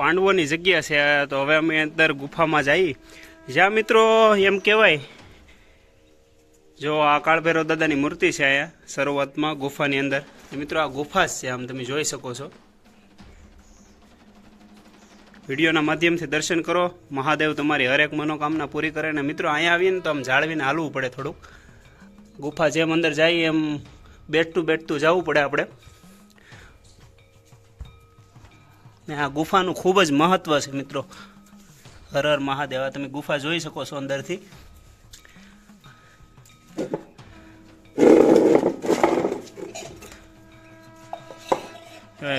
પાંડવોની જગ્યા છે, તો હવે અમે અંદર ગુફામાં જઈ. જ્યાં મિત્રો, એમ કહેવાય. જો આ કાળભૈરવ દાદાની મૂર્તિ છે અહીંયા, શરૂઆતમાં ગુફાની અંદર. મિત્રો, આ ગુફા જ છે, આમ તમે જોઈ શકો છો. વિડીયોના માધ્યમથી દર્શન કરો. મહાદેવ તમારી હરેક મનોકામના પૂરી કરે અને મિત્રો, અહીંયા આવીને તો આમ જાળવીને હાલવું પડે થોડુંક. ગુફા જેમ અંદર જાય એમ બેઠતું બેઠતું જવું પડે આપણે. ને આ ગુફાનું ખૂબ જ મહત્વ છે મિત્રો. હર હર મહાદેવ તમે ગુફા જોઈ શકો છો અંદરથી.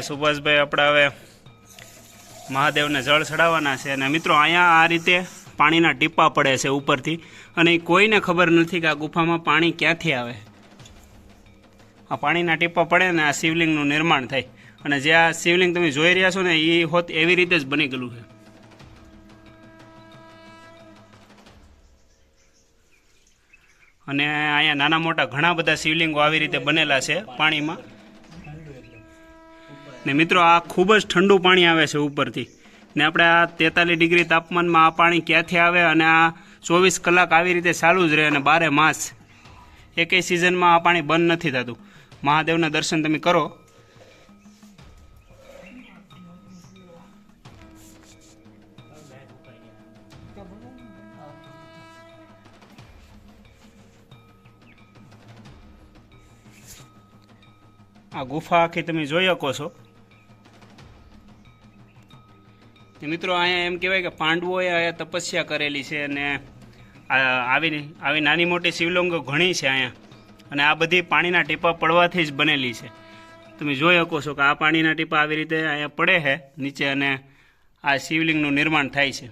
સુભાષભાઈ આપણે હવે મહાદેવને જળ ચડાવવાના છે અને મિત્રો અહીંયા આ રીતે પાણીના ટીપા પડે છે ઉપરથી. અને કોઈને ખબર નથી કે આ ગુફામાં પાણી ક્યાંથી આવે. આ પાણીના ટીપા પડે ને આ શિવલિંગનું નિર્માણ થાય. અને જે આ શિવલિંગ તમે જોઈ રહ્યા છો ને એ હોત એવી રીતે જ બની ગયેલું છે. અને અહીંયા નાના મોટા ઘણા બધા શિવલિંગો આવી રીતે બનેલા છે પાણીમાં. ને મિત્રો, આ ખૂબ જ ઠંડુ પાણી આવે છે ઉપરથી. ને આપણે આ તેતાલીસ ડિગ્રી તાપમાનમાં આ પાણી ક્યાંથી આવે અને આ ચોવીસ કલાક આવી રીતે ચાલુ જ રહે અને બારે માસ. એકેય સિઝનમાં આ પાણી બંધ નથી થતું. મહાદેવના દર્શન તમે કરો. આ ગુફા આખી તમે જોઈ શકો છો. મિત્રો અહીંયા એમ કહેવાય કે પાંડવોએ અહીંયા તપસ્યા કરેલી છે અને આવી આવી નાની મોટી શિવલિંગો ઘણી છે અહીંયા. અને આ બધી પાણીના ટીપા પડવાથી જ બનેલી છે. તમે જોઈ શકો છો કે આ પાણીના ટીપા આવી રીતે અહીંયા પડે છે નીચે અને આ શિવલિંગનું નિર્માણ થાય છે.